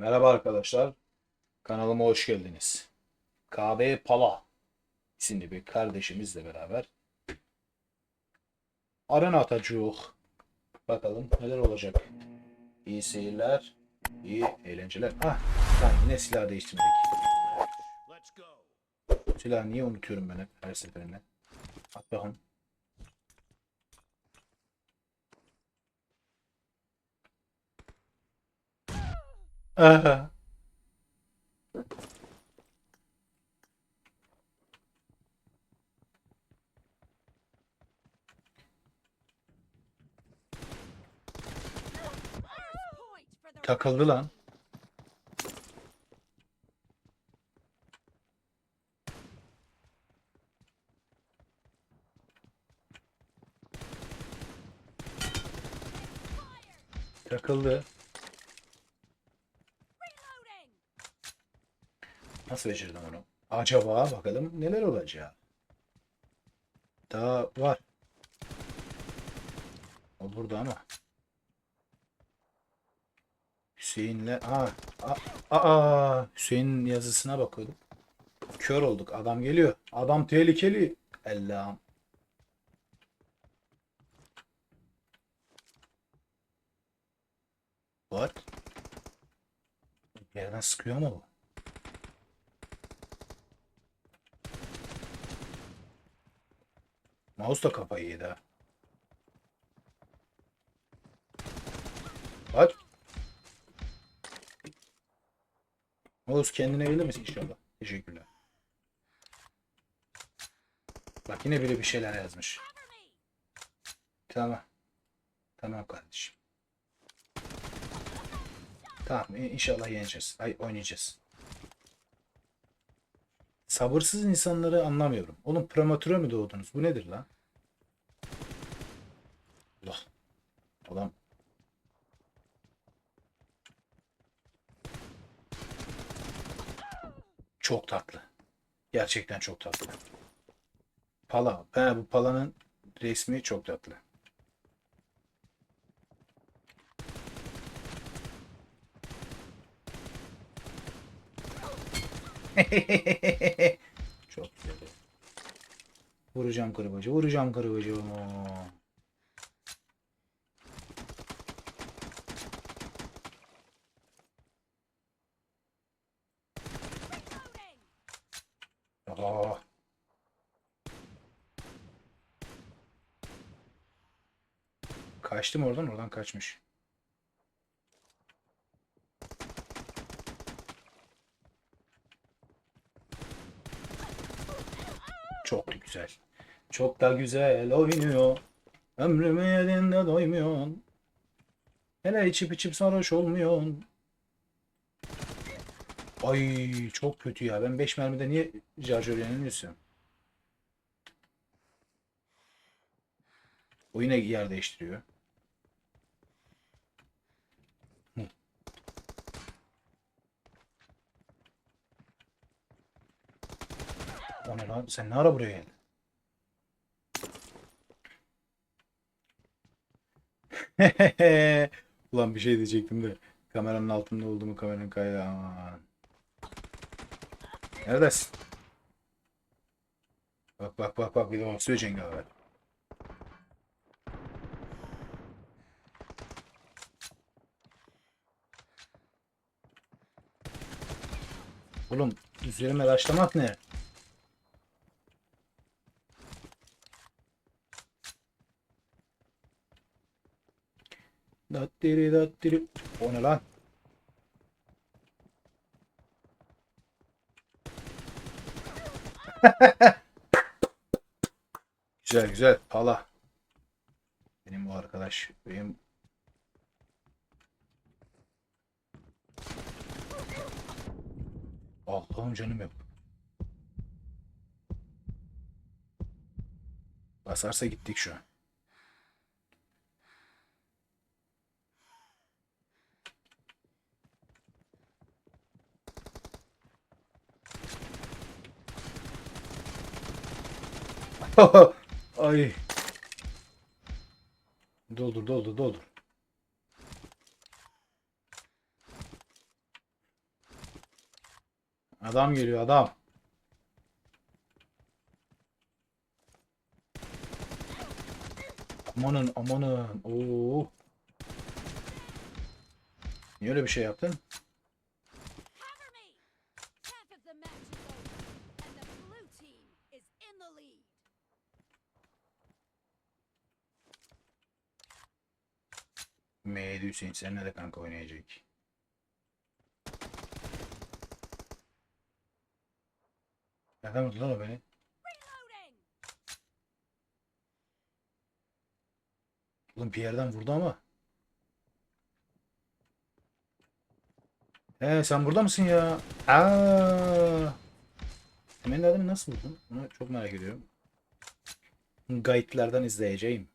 Merhaba arkadaşlar. Kanalıma hoş geldiniz. KB Pala isimli bir kardeşimizle beraber arena atacağız. Bakalım neler olacak. İyi seyirler, iyi eğlenceler. Ah, lan yine silah değiştirmedik. Silahı niye unutuyorum ben hep her seferinde. At bakalım. Takıldı lan. Takıldı. Nasıl becerdim onu? Acaba bakalım neler olacak. Daha var. O burada ama. Hüseyin'le aa, aa, aa Hüseyin'in yazısına bakıyordum. Kör olduk. Adam geliyor. Adam tehlikeli. Allah'ım. What? Yerden sıkıyor ama bu. Mouse da kafayı yedi. What? Mouse kendine gelir misin inşallah? Teşekkürler. Bak yine biri bir şeyler yazmış. Tamam. Tamam kardeşim. Tamam inşallah yeneceğiz. Ay oynayacağız. Sabırsız insanları anlamıyorum. Oğlum prematüre mi doğdunuz? Bu nedir lan? Allah. Adam çok tatlı. Gerçekten çok tatlı. Pala. He, bu Pala'nın resmi çok tatlı. Çok güzel. Vuracağım kırbacı, vuracağım kırbacı. Aa. Kaçtım oradan, oradan kaçmış. Çok da güzel. Çok da güzel oynuyor. Ömrümü yerinde doymuyorsun. Hele içip içip sarhoş olmuyorsun. Ay çok kötü ya. Ben 5 mermide niye şarjör yeniliyorsam? O yine yer değiştiriyor. Hı. Lan? Sen ne ara buraya geldin? Ulan bir şey diyecektim de kameranın altında olduğumu kameranın kaydı. Aman. Neredesin? Bak bak bak bak bir de söyleyeceksin galiba. Oğlum üzerime raşlamak ne? Dattiri dattiri. O ne lan? Güzel güzel. Pala. Benim bu arkadaş. Benim Allah'ım canım yok. Basarsa gittik şu an. Ay. Doldur doldur doldur. Adam geliyor adam. Amanın amanın. Oo. Niye öyle bir şey yaptın? M7 Hüseyin seninle de kanka oynayacak. Nereden vurdu lan o beni? Oğlum bir yerden vurdu ama. Ee sen burada mısın ya? Aa. Hemen adını nasıl buldun? Bunu çok merak ediyorum. Guide'lerden izleyeceğim.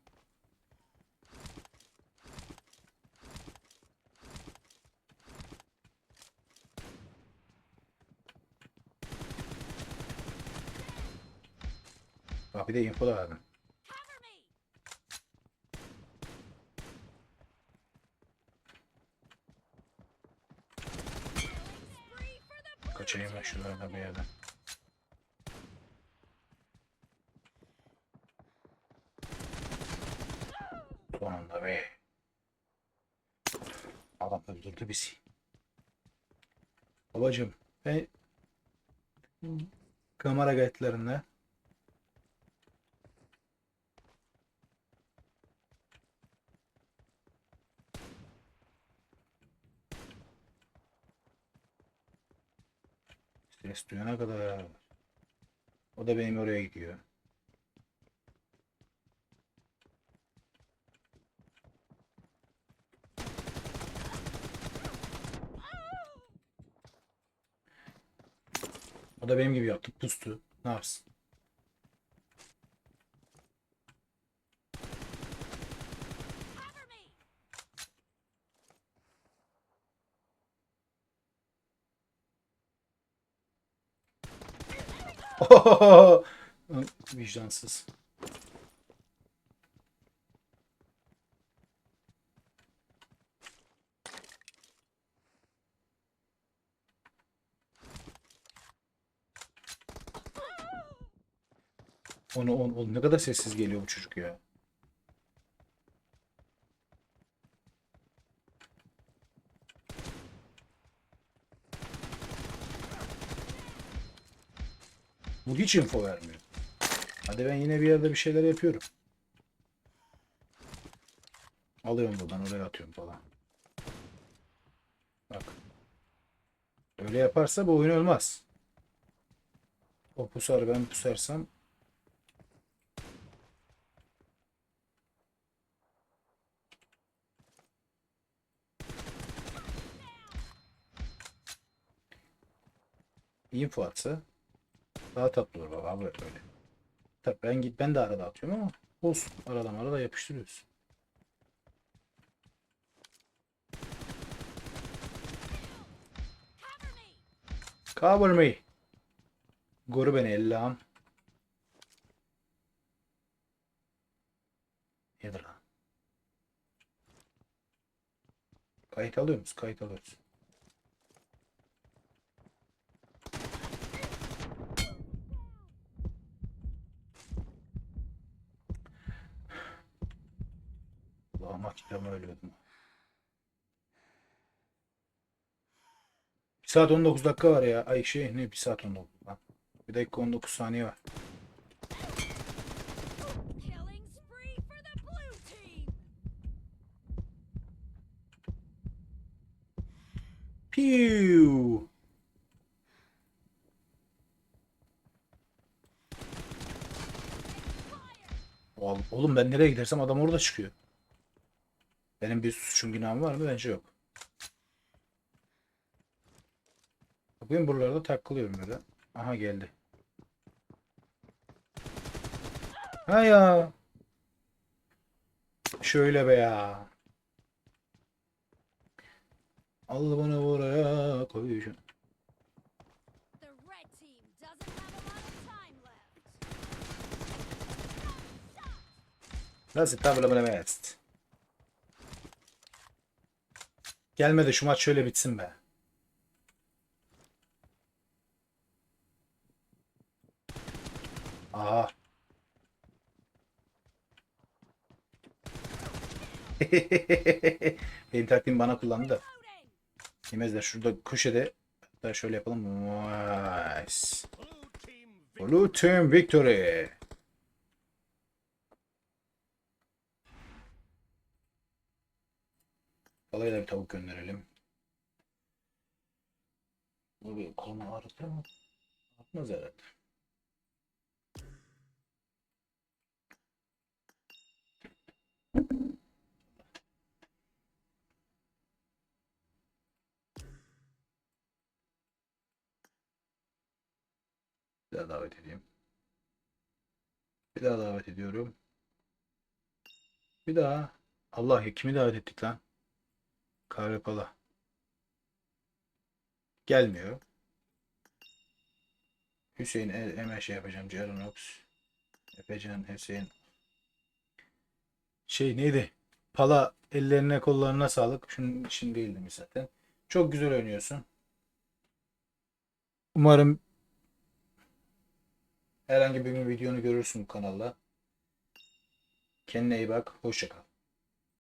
Bak bir de info da verdim. Kaçayım ben şuralardan bir yerden. Sonunda be. Adam öldürdü bizi. Babacım ben kamera kayıtlarında Ses kadar. O da benim oraya gidiyor. O da benim gibi yaptı. Pustu. Ne yapsın? Vicdansız. Onu on, on ne kadar sessiz geliyor bu çocuk ya. Bu hiç info vermiyor. Hadi ben yine bir yerde bir şeyler yapıyorum. Alıyorum buradan oraya atıyorum falan. Bak. Öyle yaparsa bu oyun ölmez. O pusar ben pusarsam info atsa daha tatlı olur baba böyle böyle. Tabii ben git ben de arada atıyorum ama olsun. Arada arada me! Cover me. Koru beni Allah'ım. Nedir lan? Kayıt alıyor musun? Kayıt alıyoruz. Allah'ım hakikaten ölüyordum. 1 saat 19 dakika var ya. Ay şey ne 1 saat 19 lan. 1 dakika 19 saniye var. Ol- Oğlum ben nereye gidersem adam orada çıkıyor. Benim bir suçum günahım var mı? Bence yok. Bugün buralarda takılıyorum böyle. Aha geldi. Ha ya. Şöyle be ya. Al bunu buraya koyacağım. The red team Gelme de şu maç şöyle bitsin be. Aha. Benim taktiğimi bana kullandı da. Yemezler şurada köşede. Hatta şöyle yapalım. Nice. Blue Team Victory. Balayla bir tavuk gönderelim. Bu bir kolumu ağrıtır mı? Ağrıtmaz herhalde. Bir daha davet edeyim. Bir daha davet ediyorum. Bir daha. Allah ya kimi davet ettik lan? Kahrepala. Gelmiyor. Hüseyin e- hemen şey yapacağım. Ceranox. Efecan Hüseyin. Şey neydi? Pala ellerine kollarına sağlık. Şunun için değildim zaten. Çok güzel oynuyorsun. Umarım herhangi bir videonu görürsün bu kanalda. Kendine iyi bak. Hoşça kal.